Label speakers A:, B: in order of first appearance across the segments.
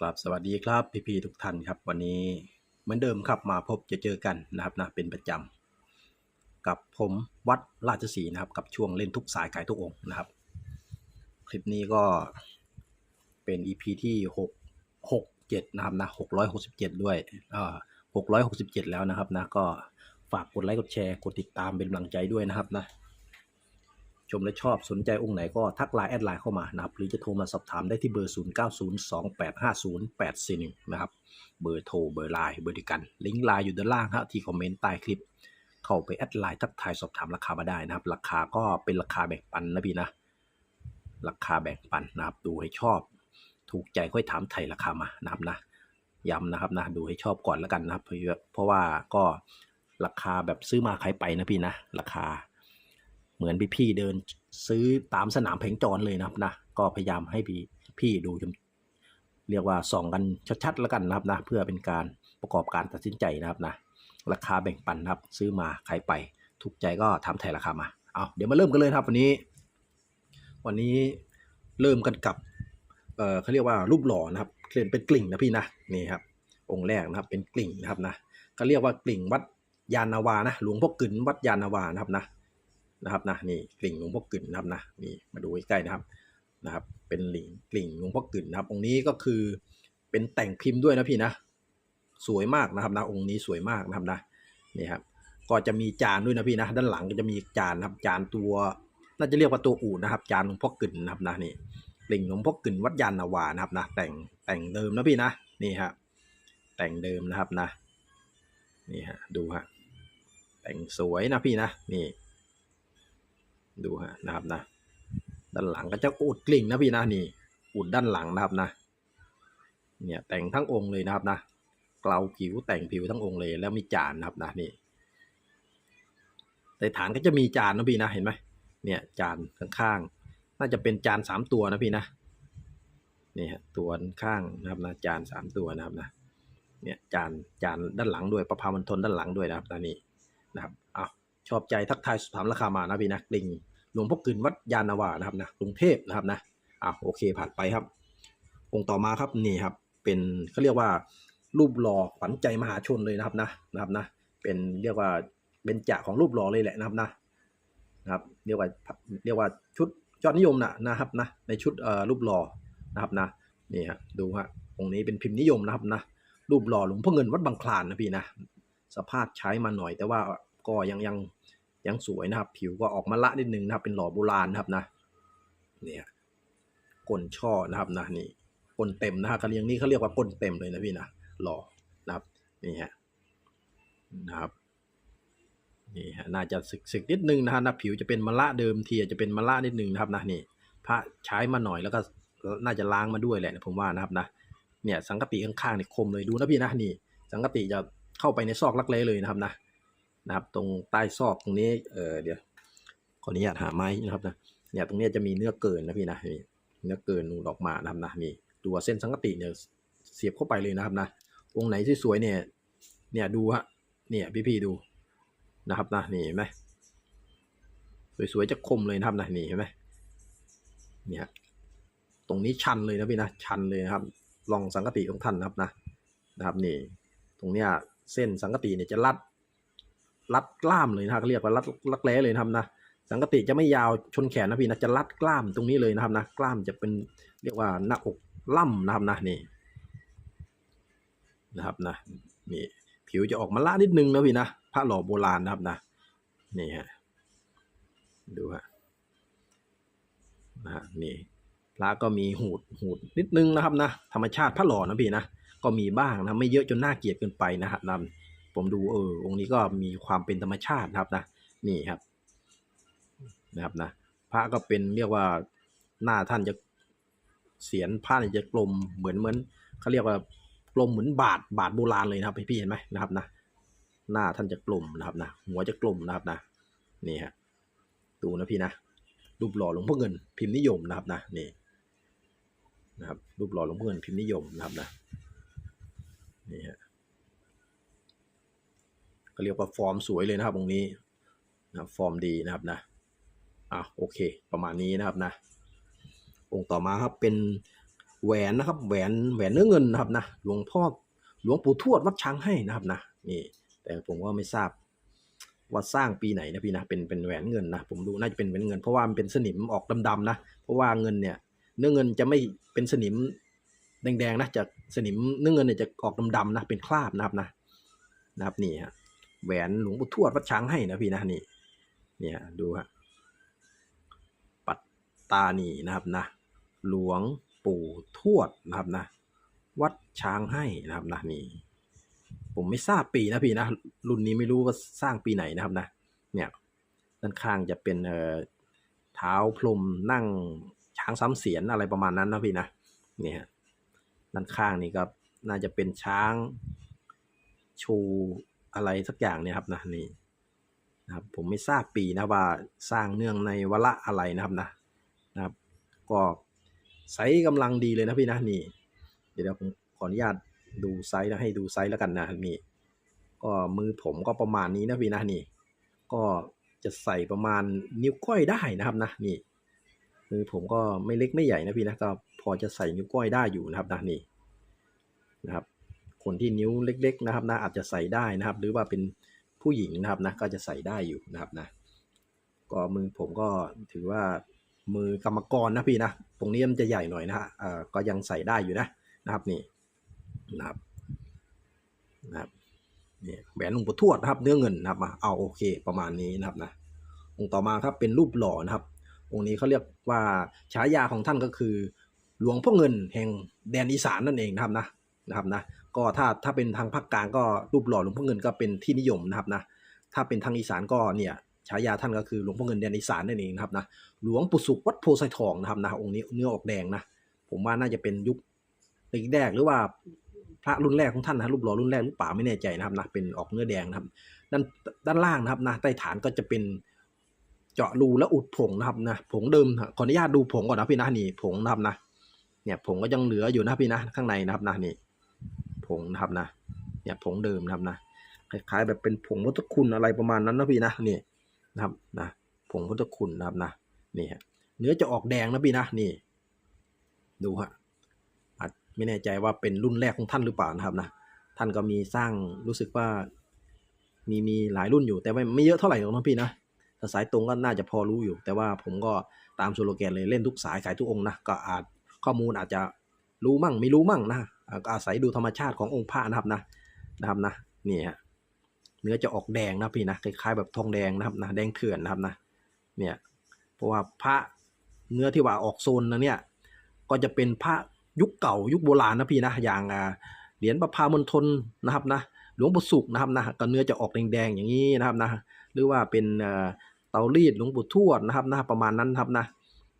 A: ครับสวัสดีครับพี่ๆทุกท่านครับ วันนี้เหมือนเดิมครับมาพบจะเจอกันนะครับนะเป็นประจำกับผมวัดราชสีนะครับ กับช่วงเล่นทุกสายขายทุกองค์นะครับ คลิปนี้ก็เป็น EP ที่6 6 7นะครับนะ667 ด้วยอ่า667 แล้วนะครับนะก็ฝากกดไลค์กดแชร์กดติดตามเป็นกำลังใจด้วยนะครับนะ มและชอบสนใจองค์ไหนก็ทักไลน์แอดไลน์เข้ามานะครับ หรือจะโทรมาสอบถามได้ที่เบอร์ 0902850841 นะครับ เบอร์โทรเบอร์ไลน์เบอร์ดีกัน ลิงก์ไลน์อยู่ด้านล่างฮะที่คอมเมนต์ใต้คลิป เข้าไปแอดไลน์ทักทายสอบถามราคามาได้นะครับ ราคาก็เป็นราคาแบ่งปันนะพี่นะ ราคาแบ่งปันนะครับ ดูให้ชอบ ถูกใจค่อยถามไทยราคามานะครับนะ ย้ำนะครับนะดูให้ชอบก่อนแล้วกันนะครับ เพราะเพราะว่าก็ราคาแบบซื้อมาขายไปนะพี่นะ ราคา เหมือนพี่พี่เดินซื้อตามสนามเพลงจรเลยนะครับนะก็พยายามให้พี่พี่ดูจนเรียกว่าส่องกันชัดๆแล้วกันนะครับนะเพื่อเป็นการประกอบการตัดสินใจนะครับนะราคาแบ่งปันนะครับซื้อมาขายไปถูกใจก็ทำไทยราคามาเอาเดี๋ยวมาเริ่มกันเลยครับวันนี้ วันนี้เริ่มกันกับเออเขาเรียกว่ารูปหล่อนะครับเล่นเป็นกลิ่งนะพี่นะนี่ครับ องค์แรกนะครับเป็นกลิ่งนะครับนะก็เรียกว่ากลิ่งวัดยานาวานะหลวงพ่อกึนวัดยานาวานะครับนะ นะครับนะนี่กลิ่งหลวงพ่อกึ่นนะครับนะนี่มาดูใกล้ๆนะครับนะครับ เป็นหลิงกลิ่งหลวงพ่อกึ่นนะครับ องค์นี้ก็คือเป็นแต่งพิมพ์ด้วยนะพี่นะ สวยมากนะครับนะองค์นี้สวยมากนะครับนะนี่ครับก็จะมีจานด้วยนะพี่นะด้านหลังก็จะมีจานนะครับ จานตัวน่าจะเรียกว่าตัวอู่นะครับ จานหลวงพ่อกึ่นนะครับนะนี่กลิ่งหลวงพ่อกึ่นวัดยานนาวานะครับนะแต่งแต่งเดิมนะพี่นะนี่ฮะแต่งเดิมนะครับนะนี่ฮะดูฮะแต่งสวยนะพี่นะนี่ ดูฮะนะครับนะ ด้านหลังก็จะอุดกลิ่งนะพี่นะนี่อุดด้านหลังนะครับนะ เนี่ยแต่งทั้งองค์เลยนะครับนะเกลาผิวแต่งผิวทั้งองค์เลยแล้วมีจานนะครับนะนี่ในฐานก็จะมีจานนะพี่นะเห็นไหมเนี่ยจานข้างๆน่าจะเป็นจานสามตัวนะพี่นะนี่ฮะตัวข้างนะครับนะจานสามตัวนะครับนะเนี่ยจานจานด้านหลังด้วยประพามันทนด้านหลังด้วยนะครับนะนี่นะครับ ชอบใจทักทายสอบถามราคามานะพี่นะลิงหลวงพ่อกึนวัดยานนาวานะครับนะกรุงเทพนะครับนะอะโอเคผ่านไปครับ องค์ต่อมาครับนี่ครับ เป็นเขาเรียกว่า รูปหล่อขวัญใจมหาชนเลยนะครับนะนะครับนะ เป็นเรียกว่าเป็นจ่าของรูปหล่อเลยแหละนะครับนะนะครับ เรียกว่าเรียกว่าชุดยอดนิยมนะนะครับนะ ในชุดเอ่อรูปหล่อนะครับนะนี่ฮะดูฮะองค์นี้เป็นพิมพ์นิยมนะครับนะรูปหล่อหลวงพ่อเงินวัดบางคลานนะพี่นะสภาพใช้มาหน่อยแต่ว่า ก็ยังยังยังสวยนะครับ ผิวก็ออกมาละนิดนึงนะครับ เป็นหล่อโบราณนะครับนะเนี่ยก้นช่อนะครับนะนี่ก้นเต็มนะครับเขาเรียกนี่เขาเรียกว่าก้นเต็มเลยนะพี่นะหล่อนะครับนี่ฮะนะครับนี่ฮะน่าจะสึกสึกนิดนึงนะฮะนะผิวจะเป็นมะละเดิมทีอาจจะเป็นมะละนิดนึงนะครับนะนี่พระใช้มาหน่อยแล้วก็น่าจะล้างมาด้วยแหละผมว่านะครับนะเนี่ยสังกะติข้างๆเนี่ยคมเลยดูนะพี่นะนี่ สังกะติจะเข้าไปในซอกลักเล้เลยนะครับนะ นะครับตรงใต้ซอกตรงนี้เออเดี๋ยวขออนุญาตหาไม้นะครับนะเนี่ยตรงนี้จะมีเนื้อเกินนะพี่นะนี่เนื้อเกินนูนออกมานะครับนะนี่ตัวเส้นสังกติเนี่ยเสียบเข้าไปเลยนะครับนะองค์ไหนที่สวยเนี่ยเนี่ยดูฮะเนี่ยพี่ๆดูนะครับนะนี่เห็นไหมสวยๆจะคมเลยนะครับนะนี่เห็นไหมเนี่ยตรงนี้ชันเลยนะพี่นะชันเลยนะครับลองสังกติของท่านนะครับนะนะครับนี่ตรงเนี้ยเส้นสังกติเนี่ยจะรัด รัดกล้ามเลยนะครับเรียกว่ารัดรักแร้เลยนะครับนะสังกติจะไม่ยาวชนแขนนะพี่นะจะรัดกล้ามตรงนี้เลยนะครับนะกล้ามจะเป็นเรียกว่าหน้าอกล่ำนะครับนะนี่นะครับนะนี่ผิวจะออกมาละนิดนึงนะพี่นะพระหล่อโบราณนะครับนะนี่ฮะดูฮะนะฮะนี่พระก็มีหูดหูดนิดนึงนะครับนะธรรมชาติพระหล่อนะพี่นะก็มีบ้างนะไม่เยอะจนน่าเกลียดเกินไปนะครับนะ ผมดูเออองค์นี้ก็มีความเป็นธรรมชาตินะครับนะนี่ครับนะครับนะพระก็เป็นเรียกว่าหน้าท่านจะเสียนผ้าเนี่ยจะกลมเหมือนเหมือนเขาเรียกว่ากลมเหมือนบาทบาทโบราณเลยนะครับพี่เห็นไหมนะครับนะหน้าท่านจะกลมนะครับนะหัวจะกลมนะครับนะนี่ฮะดูนะพี่นะรูปหล่อหลวงพ่อเงินพิมพ์นิยมนะครับนะนี่นะครับรูปหล่อหลวงพ่อเงินพิมพ์นิยมนะครับนะนี่ฮะ ก็เรียกว่าฟอร์มสวยเลยนะครับตรงนี้นะฟอร์มดีนะครับนะอะโอเค ประมาณนี้นะครับนะ องค์ต่อมาครับเป็นแหวนนะครับ แหวนแหวนเนื้อเงินนะครับนะหลวงพ่อหลวงปู่ทวดวัดช้างให้นะครับนะนี่ แต่ผมก็ไม่ทราบว่าสร้างปีไหนนะพี่นะเป็นเป็นแหวนเงินนะผมดูน่าจะเป็นแหวนเงิน เพราะว่ามันเป็นสนิมออกดำๆนะเพราะว่าเงินเนี่ยเนื้อเงินจะไม่เป็นสนิมแดงๆนะจะสนิมเนื้อเงินเนี่ยจะออกดำๆนะเป็นคราบนะครับนะนะครับนี่ฮะ แหวนหลวงปู่ทวดวัดช้างให้นะพี่นะนี่เนี่ยดูฮะปัตตานีนะครับนะ หลวงปู่ทวดนะครับนะ วัดช้างให้นะครับนะนี่ผมไม่ทราบปีนะพี่นะ รุ่นนี้ไม่รู้ว่าสร้างปีไหนนะครับนะ เนี่ยด้านข้างจะเป็นเอ่อเท้าพรมนั่งช้างซ้ำเสียนอะไรประมาณนั้นนะพี่นะเนี่ยฮะด้านข้างนี่ก็น่าจะเป็นช้างชู อะไรสักอย่างเนี่ยครับนะนี่นะครับผมไม่ทราบปีนะว่าสร้างเนื่องในวาระอะไรนะครับนะนะครับก็ไซส์กำลังดีเลยนะพี่นะนี่ เดี๋ยวผมขออนุญาตดูไซส์แล้วให้ดูไซส์แล้วกันนะนี่ก็มือผมก็ประมาณนี้นะพี่นะนี่ ก็จะใส่ประมาณนิ้วก้อยได้นะครับนะนี่มือผมก็ไม่เล็กไม่ใหญ่นะพี่นะก็พอจะใส่นิ้วก้อยได้อยู่นะครับนะนี่นะครับ คนที่นิ้วเล็ก ๆ นะครับนะอาจจะใส่ได้นะครับ หรือว่าเป็นผู้หญิงนะครับนะก็จะใส่ได้อยู่นะครับนะก็มือผมก็ถือว่ามือกรรมกรนะพี่นะตรงนี้มันจะใหญ่หน่อยนะฮะเออก็ยังใส่ได้อยู่นะนะครับนี่นะครับนะครับนี่แหวนหลวงปู่ทวดนะครับ เนื้อเงินนะครับมาเอาโอเค ประมาณนี้นะครับนะองค์ต่อมาครับเป็นรูปหล่อนะครับ องค์นี้เขาเรียกว่าฉายาของท่านก็คือ หลวงพ่อเงินแห่งแดนอีสานนั่นเองนะครับนะนะครับนะ ก็ถ้าถ้าเป็นทางภาคกลางก็รูปหล่อหลวงพ่อเงินก็เป็นที่นิยมนะครับนะถ้าเป็นทางอีสานก็เนี่ยฉายาท่านก็คือหลวงพ่อเงินแดนอีสานนั่นเองนะครับนะหลวงปู่สุขวัดโพไซทองนะครับนะองค์นี้เนื้อออกแดงนะผมว่าน่าจะเป็นยุคแรกหรือว่าพระรุ่นแรกของท่านนะรูปหล่อรุ่นแรกหรือเปล่าไม่แน่ใจนะครับนะเป็นออกเนื้อแดงนะครับ ด้านด้านล่างนะครับนะใต้ฐานก็จะเป็นเจาะรูและอุดผงนะครับนะผงเดิมขออนุญาตดูผงก่อนนะพี่นะนี่ผงนะครับนะเนี่ยผงก็ยังเหลืออยู่นะพี่นะข้างในนะครับนะนี่ ผงนะครับนะเนี่ยผงเดิมนะครับนะคล้ายๆแบบเป็นผงพุทธคุณอะไรประมาณนั้นนะพี่นะนี่นะครับนะผงพุทธคุณนะครับนะนี่ฮะเนื้อจะออกแดงนะพี่นะนี่ ดูฮะอาจไม่แน่ใจว่าเป็นรุ่นแรกของท่านหรือเปล่านะครับนะท่านก็มีสร้างรู้สึกว่า มีมีหลายรุ่นอยู่ แต่ไม่ไม่เยอะเท่าไหร่หรอกนะพี่นะถ้าสายตรงก็น่าจะพอรู้อยู่ แต่ว่าผมก็ตามสโลแกนเลยเล่นทุกสายขายทุกองนะก็อาจข้อมูลอาจจะรู้มั่งไม่รู้มั่งนะ อาก็อาศัยดูธรรมชาติขององค์พระนะครับนะนะครับนะนี่ฮะเนื้อจะออกแดงนะพี่นะคล้ายๆแบบทองแดงนะครับนะแดงเถื่อนนะครับนะเนี่ยเพราะว่าพระเนื้อที่ว่าออกโซนนะเนี่ยก็จะเป็นพระยุคเก่ายุคโบราณนะพี่นะอย่างเหรียญประพามณฑลนะครับนะหลวงปู่สุขนะครับนะก็เนื้อจะออกแดงๆอย่างนี้นะครับนะหรือว่าเป็นเอ่อเตารีดหลวงปู่ทวดนะครับนะประมาณนั้นครับนะ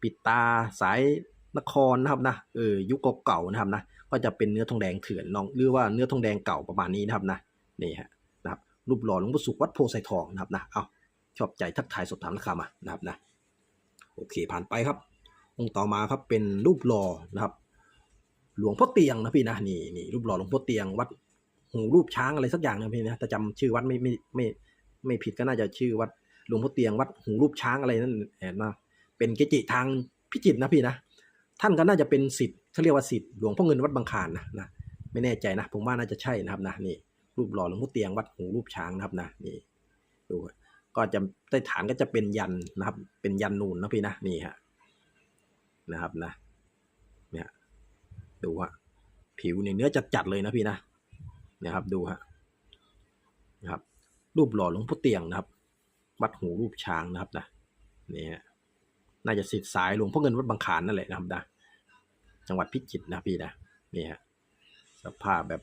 A: ปิดตาสายนครนะครับนะเออยุคเก่าๆนะครับนะก็จะเป็นเนื้อทองแดงเถื่อนลองหรือว่าเนื้อทองแดงเก่าประมาณนี้นะครับนะนี่ฮะนะครับรูปหล่อหลวงปู่สุขวัดโพไซทองนะครับนะเอาชอบใจทักทายสอบถามราคามานะครับนะโอเคผ่านไปครับ องค์ต่อมาครับเป็นรูปหล่อนะครับ หลวงพ่อเตียงนะพี่นะนี่นี่รูปหล่อหลวงพ่อเตียงวัดหูรูปช้างอะไรสักอย่างนะพี่นะถ้าจำชื่อวัดไม่ไม่ไม่ไม่ผิดก็น่าจะชื่อวัดหลวงพ่อเตียงวัดหูรูปช้างอะไรนั่นแหละนะเป็นเกจิทางพิจิตรนะพี่นะ ท่านก็น่าจะเป็นสิทธิ์เขาเรียกว่าสิทธิ์หลวงพ่อเงินวัดบางคานนะนะไม่แน่ใจนะผมว่าน่าจะใช่นะครับนะนี่รูปหล่อหลวงพ่อเตียงวัดหูรูปช้างนะครับนะนี่ดูก็จะใต้ฐานก็จะเป็นยันนะครับ เป็นยันนูนนะพี่นะนี่ฮะนะครับนะเนี่ยดูฮะผิวเนี่ยเนื้อจัดๆเลยนะพี่นะนะครับดูฮะนะครับรูปหล่อหลวงพ่อเตียงนะครับวัดหูรูปช้างนะครับนะนี่ฮะ น่าจะสิทธิ์สายหลวงพ่อเงินวัดบางขานนั่นแหละนะครับนะจังหวัดพิจิตรนะพี่นะนี่ฮะสภาพแบบ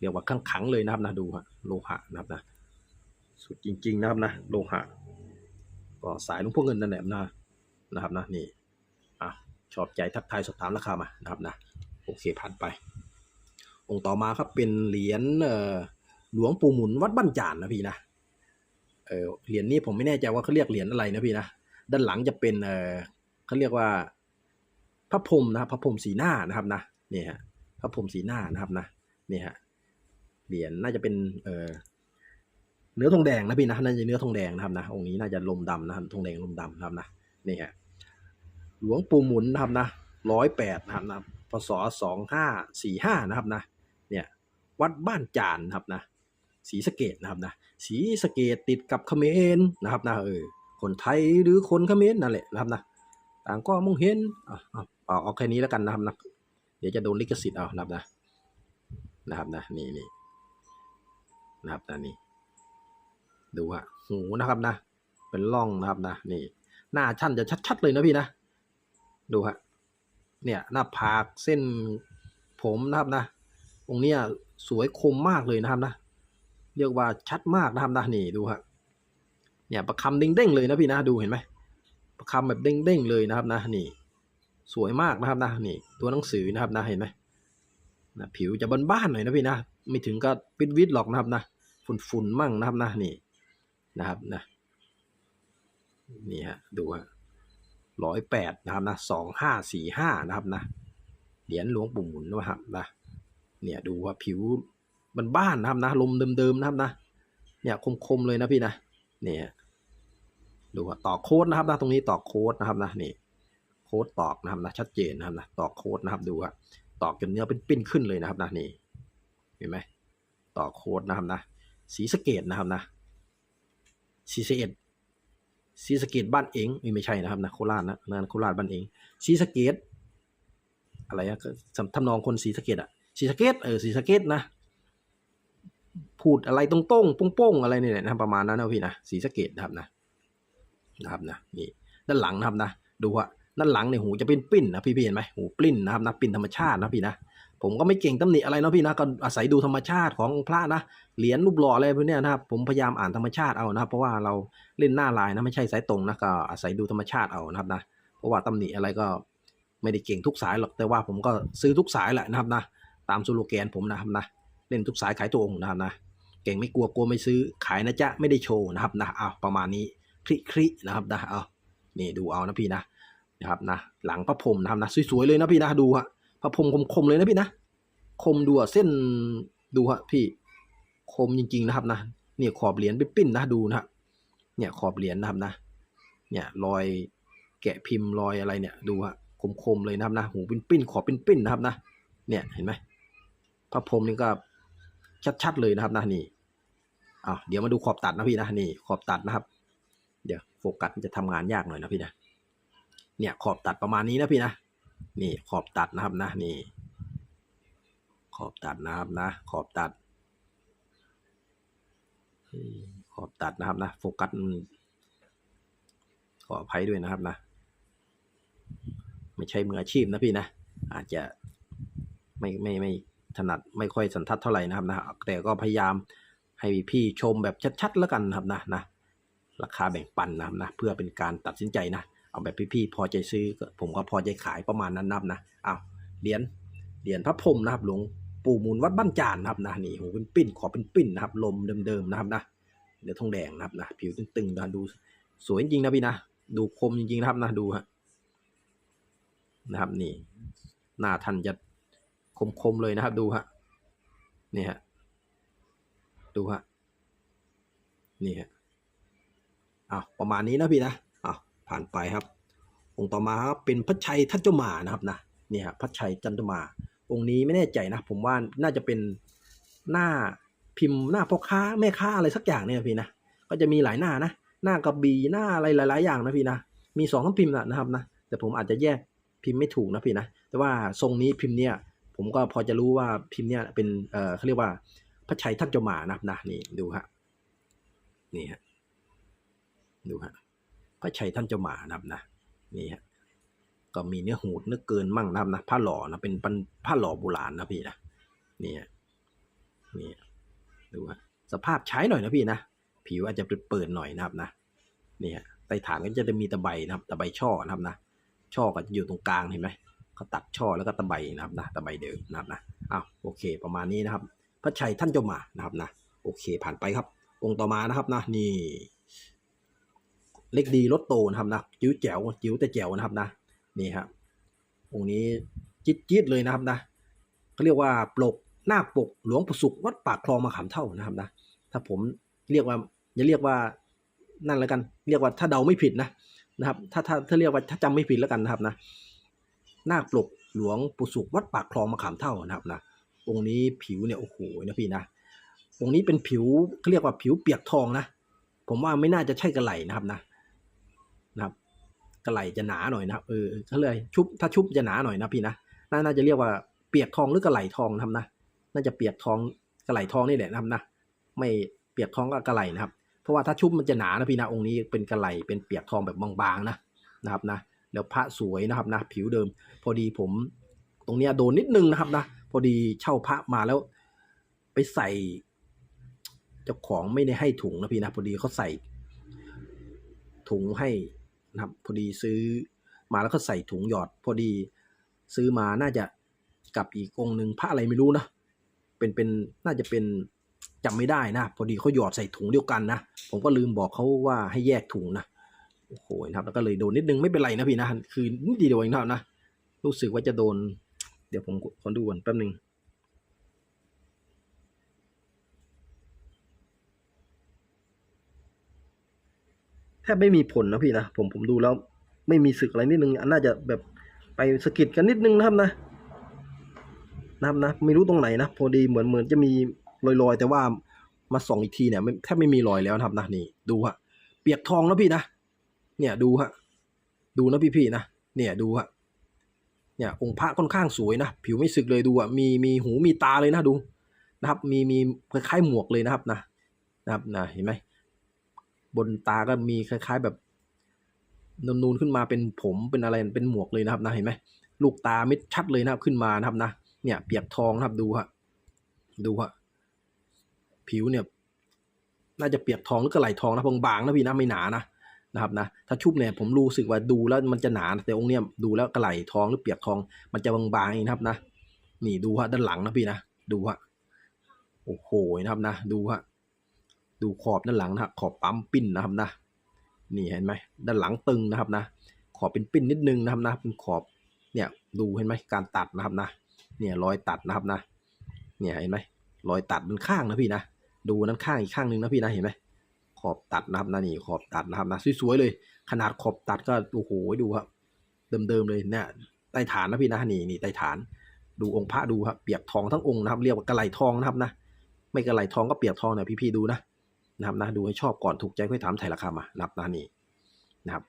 A: เรียกว่าขังขังเลยนะครับนะดูฮะโลหะนะครับนะสุดจริง ๆ นะครับนะโลหะก็สายหลวงพ่อเงินนั่นแหละนะนะครับนะนี่อะชอบใจทักทายสอบถามราคามานะครับนะโอเคผ่านไป องค์ต่อมาครับเป็นเหรียญหลวงปู่หมุนวัดบ้านจานนะพี่นะเออเหรียญนี้ผมไม่แน่ใจว่าเขาเรียกเหรียญอะไรนะพี่นะ ด้านหลังจะเป็นเออเขาเรียกว่าพระพรหมนะครับพระพรหมสีหน้านะครับนะนี่ฮะพระพรหมสีหน้านะครับนะนี่ฮะเหรียญน่าจะเป็นเออเนื้อทองแดงนะพี่นะน่าจะเนื้อทองแดงนะครับนะองค์นี้น่าจะลมดำนะครับทองแดงลมดำนะครับนะนี่ฮะหลวงปู่หมุนนะครับนะร้อยแปดนะครับนะพศสองห้าสี่ห้านะครับนะเนี่ยวัดบ้านจานนะครับนะศรีสเกดนะครับนะศรีสเกดติดกับเขมรนะครับนะเออ คนไทยหรือคนเขมรนั่นแหละนะครับนะต่างก็มองเห็นอะเอาเอาเอาแค่นี้แล้วกันนะครับนะเดี๋ยวจะโดนลิขสิทธิ์เอานะครับนะนะครับนะนี่นี่นะครับนะนี่ดูฮะหูนะครับนะ เป็นร่องนะครับนะนี่ หน้าชั้นจะชัด ๆ เลยนะพี่นะดูฮะเนี่ยหน้าผากเส้นผมนะครับนะตรงเนี้ยสวยคมมากเลยนะครับนะ เรียกว่าชัดมากนะครับนะนี่ดูฮะ เนี่ยประคำเด้งๆเลยนะพี่นะดูเห็นไหมประคำแบบเด้งๆเลยนะครับนะนี่ สวยมากนะครับนะนี่ตัวหนังสือนะครับนะเห็นไหมนะผิวจะบ้านๆหน่อยนะพี่นะไม่ถึงกับปิดวิดหรอกนะครับนะฝุ่นๆมั่งนะครับนะนี่นะครับนะนี่ฮะดูฮะร้อยแปดนะครับนะสองห้าสี่ห้านะครับนะเหรียญหลวงปู่หมุนนะครับนะเนี่ยดูว่าผิวมันบ้านๆนะครับนะลมเดิมๆนะครับนะเนี่ยคมๆเลยนะพี่นะ นี่ดูว่าตอกโค้ดนะครับนะตรงนี้ตอกโค้ดนะครับนะนี่โค้ดตอกนะครับนะชัดเจนนะครับนะตอกโค้ดนะครับดูว่าตอกจนเนื้อเป็นปิ้นขึ้นเลยนะครับนะนี่เห็นไหมตอกโค้ดนะครับนะสีสเกตนะครับนะสีสเกตศรีสเกดบ้านเองไม่ใช่นะครับนะโคราชนะนั่นโคราชบ้านเองศรีสเกดอะไรอะก็ทำนองคนศรีสเกดอะศรีสเกดเออศรีสเกดนะ พูดอะไรตรงๆโป้งๆอะไรเนี่ยนะประมาณนั้นนะพี่นะศรีสะเกดนะครับนะนะครับนะนี่ด้านหลังนะครับนะ ดูว่าด้านหลังเนี่ยหูจะเป็นปิ้นนะพี่พี่เห็นไหมหูปลิ้นนะครับนะปิ้นธรรมชาตินะพี่นะผมก็ไม่เก่งตำหนิอะไรเนาะพี่นะก็อาศัยดูธรรมชาติของพระนะเหรียญรูปหล่ออะไรพวกเนี้ยนะครับผมพยายามอ่านธรรมชาติเอานะครับ เพราะว่าเราเล่นหน้าลายนะไม่ใช่สายตรงนะก็อาศัยดูธรรมชาติเอานะครับนะเพราะว่าตำหนิอะไรก็ไม่ได้เก่งทุกสายหรอกแต่ว่าผมก็ซื้อทุกสายแหละนะครับนะตามสโลแกนผมนะครับนะ เล่นทุกสายขายตัวองค์นะครับนะเก่งไม่กลัวกลัวไม่ซื้อขายนะจ๊ะไม่ได้โชว์นะครับนะเอาประมาณนี้คลิคลินะครับนะเอานี่ดูเอานะพี่นะนะครับนะหลังพระพรมนะครับนะสวยๆเลยนะพี่นะดูฮะพระพรมคมๆเลยนะพี่นะคมดูอะเส้นดูฮะพี่คมจริงๆนะครับนะเนี่ยขอบเหรียญเป็นปิ้นนะดูนะเนี่ยขอบเหรียญนะครับนะ เนี่ยรอยแกะพิมพ์รอยอะไรเนี่ยดูฮะคมๆเลยนะครับนะหูเป็นปิ้นขอบเป็นปิ้นนะครับนะ เนี่ยเห็นไหมพระพรมนี่ก็ ชัดๆเลยนะครับนะนี่อ้าวเดี๋ยวมาดูขอบตัดนะพี่นะนี่ขอบตัดนะครับ เดี๋ยวโฟกัสมันจะทำงานยากหน่อยนะพี่นะเนี่ยขอบตัดประมาณนี้นะพี่นะนี่ขอบตัดนะครับนะนี่ ขอบตัดนะครับนะ ขอบตัด ขอบตัดนะครับนะ โฟกัสขออภัยด้วยนะครับนะ ไม่ใช่มืออาชีพนะพี่นะ อาจจะไม่ไม่ไม่ ถนัดไม่ค่อยสันทัดเท่าไหร่นะครับนะแต่ก็พยายามให้พี่ชมแบบชัดๆแล้วกันนะครับนะนะราคาแบ่งปันนะครับนะเพื่อเป็นการตัดสินใจนะ เอาแบบพี่ๆพอใจซื้อก็ผมก็พอใจขายประมาณนั้นนะครับนะอ้าวเหรียญเหรียญพระพรมนะครับ หลวงปู่มูลวัดบ้านจานนะครับนะนี่หูเป็นปิ้นขอเป็นปิ้นนะครับ ลมเดิมๆนะครับนะเนื้อทองแดงนะครับนะผิวตึงๆนะดูสวยจริงนะพี่นะดูคมจริงๆนะครับนะดูฮะนะครับนี่หน้าท่านจะ คมๆเลยนะครับ ดูฮะนี่ฮะดูฮะนี่ฮะอ้าวประมาณนี้นะพี่นะอ้าวผ่านไปครับ องค์ต่อมาครับเป็นพระชัยทัตเจมานะครับนะเนี่ยพระชัยจันทมา องค์นี้ไม่แน่ใจนะ ผมว่าน่าจะเป็นหน้าพิมพ์หน้าพ่อค้าแม่ค้าอะไรสักอย่างเนี่ยพี่นะก็จะมีหลายหน้านะหน้ากระบี่หน้าอะไรหลาย ๆ อย่างนะพี่นะมีสองพิมพ์นะครับนะแต่ผมอาจจะแยกพิมพ์ไม่ถูกนะพี่นะแต่ว่าทรงนี้พิมพ์เนี่ย ผมก็พอจะรู้ว่าพิมพ์เนี่ยเป็นเออเขาเรียกว่าพระชัยท่านเจ้าหมานะครับนะนี่ดูฮะนี่ฮะดูฮะพระชัยท่านเจ้าหมานะครับนะนี่ฮะก็มีเนื้อหูดเนื้อเกินมั่งนะครับนะผ้าหล่อนะเป็นผ้าหล่อโบราณนะพี่นะนี่ฮะนี่ดูฮะสภาพใช้หน่อยนะพี่นะผิวอาจจะเปิดๆหน่อยนะครับนะนี่ฮะใต้ฐานก็จะมีตะไบนะครับตะไบช่อนะครับนะช่อก็จะอยู่ตรงกลางเห็นไหม เขาตัดช่อแล้วก็ตะไบนะครับนะตะไบเดิมนะครับนะอ้าวโอเค ประมาณนี้นะครับ พระชัยท่านเจ้ามานะครับนะโอเคผ่านไปครับ องค์ต่อมานะครับนะนี่เล็กดีรถโตนะครับนะจิ๋วแจ๋วจิ๋วแต่แจ๋วนะครับนะนี่ครับองค์นี้จิ๊ดจิ๊ดเลยนะครับนะเขาเรียกว่าปลกหน้าปกหลวงประสุกวัดปากคลองมาขามเท่านะครับนะถ้าผมเรียกว่าอย่าเรียกว่านั่นแล้วกัน เรียกว่าถ้าเดาไม่ผิดนะนะครับ ถ้าถ้าถ้าเรียกว่าถ้าจำไม่ผิดแล้วกันนะครับนะ นาคปลกหลวงปู่สุขวัดปากคลองมะขามเท่านะครับนะองค์นี้ผิวเนี่ยโอ้โหนะพี่นะองค์นี้เป็นผิวเขาเรียกว่าผิวเปียกทองนะผมว่าไม่น่าจะใช่กระไหลนะครับนะนะครับกระไหลจะหนาหน่อยนะครับเออก็เลยชุบถ้าชุบจะหนาหน่อยนะพี่นะน่าน่าจะเรียกว่าเปียกทองหรือกระไหลทองนะครับนะน่าจะเปียกทองกระไหลทองนี่แหละนะครับนะไม่เปียกทองก็กระไหลนะครับ เพราะว่าถ้าชุบมันจะหนานะพี่นะองค์นี้เป็นกระไหลเป็นเปียกทองแบบบางๆนะนะครับนะ แล้วพระสวยนะครับนะผิวเดิม พอดีผมตรงเนี้ยโดนนิดนึงนะครับนะพอดีเช่าพระมาแล้ว ไปใส่เจ้าของไม่ได้ให้ถุงนะพี่นะพอดีเขาใส่ ถุงให้นะครับ พอดีซื้อมาแล้วก็ใส่ถุงหยอด พอดีซื้อมาน่าจะกับอีกองหนึ่งพระอะไรไม่รู้นะเป็นเป็นน่าจะเป็นจำไม่ได้นะ พอดีเขาหยอดใส่ถุงเดียวกันนะ ผมก็ลืมบอกเขาว่าให้แยกถุงนะ โอ้โหนะครับแล้วก็เลยโดนนิดนึงไม่เป็นไรนะพี่นะคือนิดเดียวเองนั้นะรู้สึกว่าจะโดน เดี๋ยวผมขอดูก่อนแป๊บนึงแทบไม่มีผลนะพี่นะผมผมดูแล้วไม่มีสึกอะไรนิดนึงอันน่าจะแบบไปสกิดกันนิดนึงนะครับนะนะครับนะไม่รู้ตรงไหนนะพอดีเหมือนเหมือนจะมีรอยๆ แต่ว่ามาส่องอีกทีเนี่ยแทบไม่มีรอยแล้วนะครับนะนี่ดูฮะเปียกทองนะพี่นะ เนี่ยดูฮะ ดูนะพี่ๆนะ เนี่ยดูฮะ เนี่ยองค์พระค่อนข้างสวยนะ ผิวไม่สึกเลยดูอะ มีมีหูมีตาเลยนะดูนะครับ มีมีคล้ายๆหมวกเลยนะครับนะ นะครับนะเห็นไหม บนตาก็มีคล้าย ๆแบบนูนๆขึ้นมาเป็นผมเป็นอะไรเป็นหมวกเลยนะครับนะเห็นไหมลูกตามิดชัดเลยนะครับขึ้นมานะครับนะ เนี่ยเปียกทองนะครับดูฮะ ดูฮะ ผิวเนี่ย น่าจะเปียกทองหรือกระไหลทองนะบางๆนะพี่นะไม่หนานะ นะครับนะถ้าชุบเนี่ยผมรู้สึกว่าดูแล้วมันจะหนาแต่องค์เนี่ยดูแล้วกระไหลทองหรือเปียกทอง มันจะบางๆเองนะครับนะ นี่ดูฮะด้านหลังนะพี่นะดูฮะโอ้โหนะครับนะ ดูฮะดูขอบด้านหลังนะขอบปั๊มปิ้นนะครับนะ นี่เห็นไหมด้านหลังตึงนะครับนะ ขอบเป็นปิ้นนิดนึงนะครับนะเป็นขอบเนี่ยดูเห็นไหมการตัดนะครับนะ เนี่ยรอยตัดนะครับนะ เนี่ยเห็นไหมรอยตัดมันข้างนะพี่นะดูนั้นข้างอีกข้างหนึ่งนะพี่นะเห็นไหม อบตัดนะครับนะนี่ขอบตัดนะครับนะสวยๆเลย ขนาดขอบตัดก็โอ้โหดูครับเดิมๆเลยเนี่ยใต้ฐานนะพี่นะนี่นี่ใต้ฐาน ดูองค์พระดูครับเปียกทองทั้งองค์นะครับ เรียกว่ากระไหลทองนะครับนะไม่กระไหลทองก็เปียกทองเนี่ยพี่ๆดูนะนะครับนะดูให้ชอบก่อนถูกใจค่อยถามไถ่ราคามานะครับนะนี่นะครับ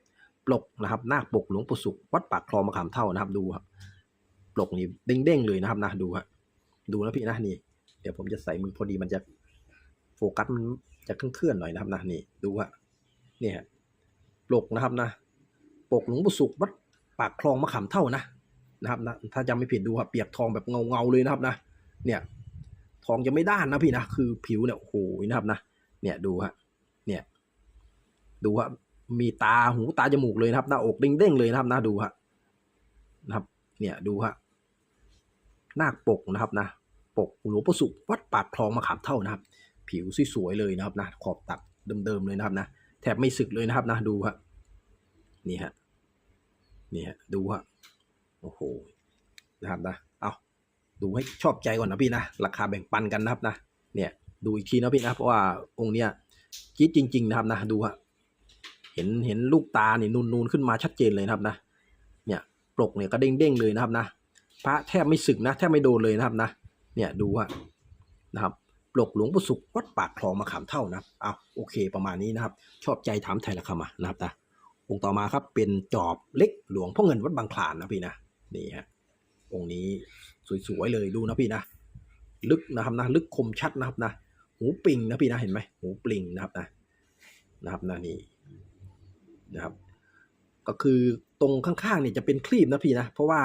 A: ปลกนะครับหน้าปลกหลวงปู่สุขวัดปากคลองมะขามเท่านะครับดูครับปลกนี่เด้งๆเลยนะครับนะดูฮะดูนะพี่นะนี่ เดี๋ยวผมจะใส่มือพอดีมันจะโฟกัสมัน จะเคลื่อนๆหน่อยนะครับนะนี่ดูฮะเนี่ยปลกนะครับนะปลกหลวงปู่สุขวัดปากคลองมะขามเท่านะนะครับนะถ้าจำไม่ผิดดูครับเปียกทองแบบเงาๆเลยนะครับนะเนี่ยทองจะไม่ด้านนะพี่นะคือผิวเนี่ยโอ้โหนะครับนะเนี่ยดูฮะเนี่ยดูฮะมีตาหูตาจมูกเลยนะครับหน้าอกเด้งๆเลยนะครับนะดูฮะนะครับ เนี่ยดูฮะนาคปกนะครับนะ ปกหลวงปู่สุขวัดปากคลองมะขามเท่านะครับ ผิวสวยๆเลยนะครับนะขอบตัดเดิมๆเลยนะครับนะแทบไม่สึกเลยนะครับนะดูฮะนี่ฮะนี่ฮะดูฮะโอ้โหนะครับนะเอาดูให้ชอบใจก่อนนะพี่นะราคาแบ่งปันกันนะครับนะเนี่ยดูอีกทีนะพี่นะเพราะว่าองค์เนี้ยจี๊ดจริง ๆ นะครับนะดูฮะเห็นเห็นลูกตาเนี่ยนูนๆขึ้นมาชัดเจนเลยนะครับนะเนี่ยปลกเนี่ยก็เด้งๆเลยนะครับนะพระแทบไม่สึกนะแทบไม่โดนเลยนะครับนะเนี่ยดูฮะนะครับ ปลกหลวงปู่สุขวัดปากคลองมาขามเท่านะเอาโอเคประมาณนี้นะครับ ชอบใจถามไทยละคำมานะครับนะองค์ต่อมาครับเป็นจอบเล็กหลวงพ่อเงินวัดบางคลานนะพี่นะนี่ฮะองค์นี้สวยๆเลยดูนะพี่นะ ลึกนะครับนะลึกคมชัดนะครับนะหูปิงนะพี่นะเห็นไหมหูปิงนะครับนะนะครับนะนี่นะครับ ก็คือตรงข้างๆเนี่ยจะเป็นครีบนะพี่นะ เพราะว่า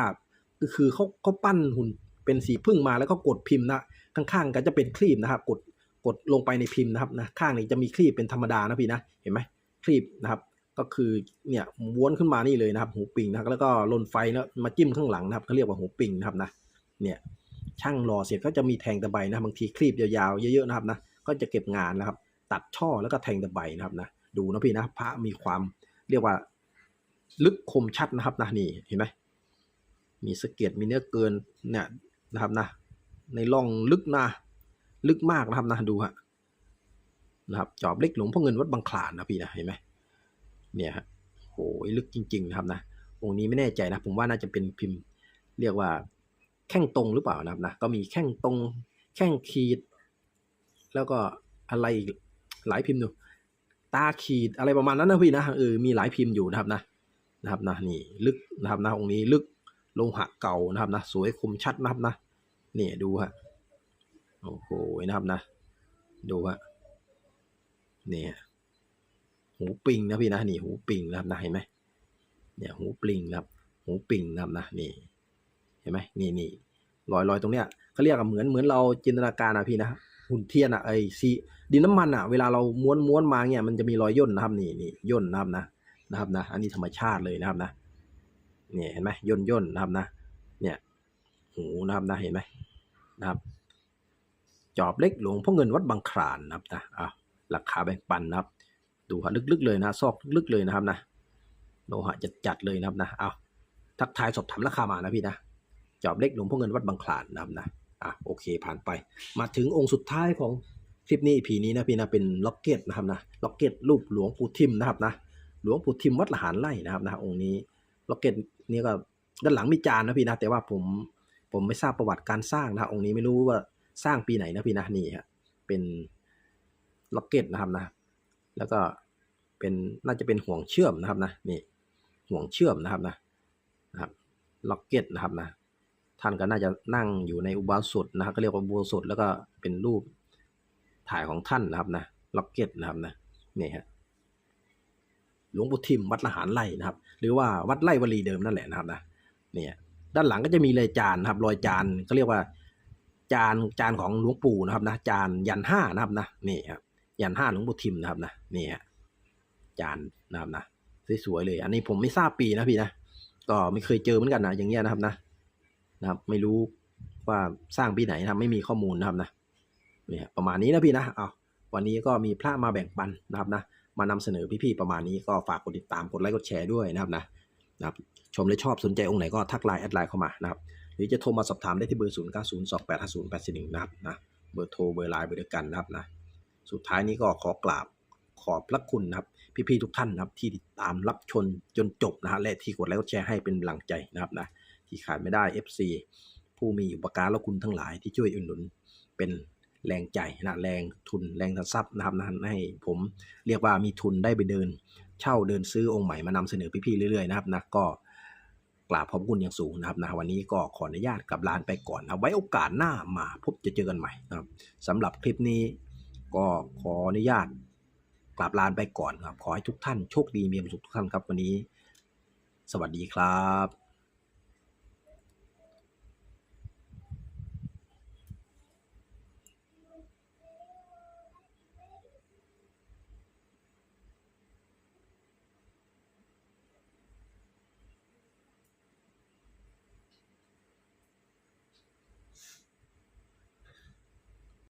A: ก็คือเขาเขาปั้นหุ่นเป็นสีพึ่งมาแล้วก็กดพิมพ์นะ ข้างๆก็จะเป็นครีบนะครับ กดกดลงไปในพิมพ์นะครับนะข้างนี้จะมีครีบเป็นธรรมดานะพี่นะเห็นไหมครีบนะครับ ก็คือเนี่ยม้วนขึ้นมานี่เลยนะครับ หูปิงนะครับแล้วก็ลนไฟแล้วมาจิ้มข้างหลังนะครับเขาเรียกว่าหูปิงนะครับนะเนี่ยช่างหล่อเสร็จก็จะมีแทงตะไบนะบางทีคลีบยาวๆเยอะๆนะครับนะก็จะเก็บงานนะครับ ตัดช่อแล้วก็แทงตะไบนะครับนะดูนะพี่นะพระมีความเรียกว่า ลึกคมชัดนะครับนะนี่เห็นไหมมีสะเก็ดมีเนื้อเกินเนี่ยนะครับนะ ในร่องลึกนะลึกมากนะครับนะดูฮะนะครับจอบเล็กหลวงพ่อเงินวัดบางคลานนะพี่นะเห็นไหมเนี่ยฮะโหลึกจริง ๆ นะครับนะองค์นี้ไม่แน่ใจนะ ผมว่าน่าจะเป็นพิมพ์เรียกว่าแข้งตรงหรือเปล่านะครับนะก็มีแข้งตรงแข้งขีด แล้วก็อะไรอีกหลายพิมพ์ดูตาขีดอะไรประมาณนั้นนะพี่นะเออมีหลายพิมพ์อยู่นะครับนะนะครับนะนี่ลึกนะครับนะองค์นี้ลึกโลหะเก่านะครับนะสวยคมชัดนะครับนะ นี่ดูฮะโอ้โหนะครับนะ ดูฮะนี่ฮะหูปิงนะพี่นะนี่หูปิงนะครับนะเห็นไหมเนี่ยหูปิงนะครับ หูปิงนะครับนะนี่เห็นไหมนี่นี่รอยรอยตรงเนี้ยเขาเรียกเหมือนเหมือนเราจินตนาการอะพี่นะหุ่นเทียนอะไอซีดินน้ำมันอะเวลาเราม้วนม้วนมาเนี่ยมันจะมีรอยย่นนะครับนี่นี่ย่นนะครับนะนะครับนะ อันนี้ธรรมชาติเลยนะครับนะเนี่ยเห็นไหมย่นย่นนะครับนะ เนี่ยหูนะครับนะเห็นไหม นะครับ จอบเล็กหลวงพ่อเงินวัดบางคลานนะครับนะอะราคาแบ่งปันนะครับ ดูฮะลึกๆเลยนะซอกลึกๆเลยนะครับนะโลหะจัดๆเลยนะครับนะเอาทักทายสอบถามราคามานะพี่นะจอบเล็กหลวงพ่อเงินวัดบางคลานนะครับนะอะโอเคผ่านไป มาถึงองค์สุดท้ายของคลิปนี้ผีนี้นะพี่นะเป็นล็อกเก็ตนะครับนะล็อกเก็ตรูปหลวงปู่ทิมนะครับนะหลวงปู่ทิมวัดละหารไร่นะครับนะองค์นี้ล็อกเก็ตนี้ก็ด้านหลังมีจานนะพี่นะแต่ว่าผม ผมไม่ทราบประวัติการสร้างนะองค์นี้ไม่รู้ว่าสร้างปีไหนนะพี่นะนี่ฮะเป็นล็อกเก็ตนะครับนะ แล้วก็เป็นน่าจะเป็นห่วงเชื่อมนะครับนะนี่ห่วงเชื่อมนะครับนะนะครับล็อกเก็ตนะครับนะท่านก็น่าจะนั่งอยู่ในอุโบสถนะครับก็เรียกว่าอุโบสถแล้วก็เป็นรูปถ่ายของท่านนะครับนะล็อกเก็ตนะครับนะนี่ฮะหลวงปู่ทิมวัดละหารไร่นะครับ หรือว่าวัดไร่วลีเดิมนั่นแหละนะครับนะเนี่ย ด้านหลังก็จะมีเลยจานนะครับรอยจานก็เรียกว่า จานจานของหลวงปู่นะครับนะจานยันห้านะครับนะนี่ครับยันห้าหลวงปู่ทิมนะครับนะนี่ฮะจานนะครับนะสวยๆเลย อันนี้ผมไม่ทราบปีนะพี่นะก็ไม่เคยเจอเหมือนกันนะอย่างเงี้ยนะครับนะนะครับ ไม่รู้ว่าสร้างปีไหนนะครับไม่มีข้อมูลนะครับนะเนี่ยประมาณนี้นะพี่นะเอาวันนี้ก็มีพระมาแบ่งปันนะครับนะ มานำเสนอพี่ๆประมาณนี้ก็ฝากกดติดตามกดไลค์กดแชร์ด้วยนะครับนะนะครับ ชมและชอบสนใจองค์ไหนก็ทักไลน์แอดไลน์เข้ามานะครับหรือจะโทรมาสอบถามได้ที่เบอร์ 0 9 0 2 8 5 0 8 4 1 นะครับนะเบอร์โทรเบอร์ไลน์เบอร์เดียวกันนะครับนะสุดท้ายนี้ก็ขอกราบขอบพระคุณนะครับ พี่ๆทุกท่านนะครับที่ติดตามรับชมจนจบนะฮะและที่กดไลค์กดแชร์ให้เป็นกำลังใจนะครับนะที่ขาดไม่ได้ FC ผู้มีอุปการและคุณทั้งหลายที่ช่วยอุดหนุนเป็นแรงใจนะแรงทุนแรงทรัพย์นะครับนะให้ผมเรียกว่ามีทุนได้ไปเดิน เช่าเดินซื้อองค์ใหม่มานำเสนอพี่ๆเรื่อยๆนะครับนะก็ กราบขอบคุณอย่างสูงนะครับนะวันนี้ก็ขออนุญาตกลับลานไปก่อนนะไว้โอกาสหน้ามาพบจะเจอกันใหม่นะครับสำหรับคลิปนี้ก็ขออนุญาตกลับลานไปก่อนครับ ขอให้ทุกท่านโชคดีมีความสุขทุกท่านครับวันนี้ สวัสดีครับ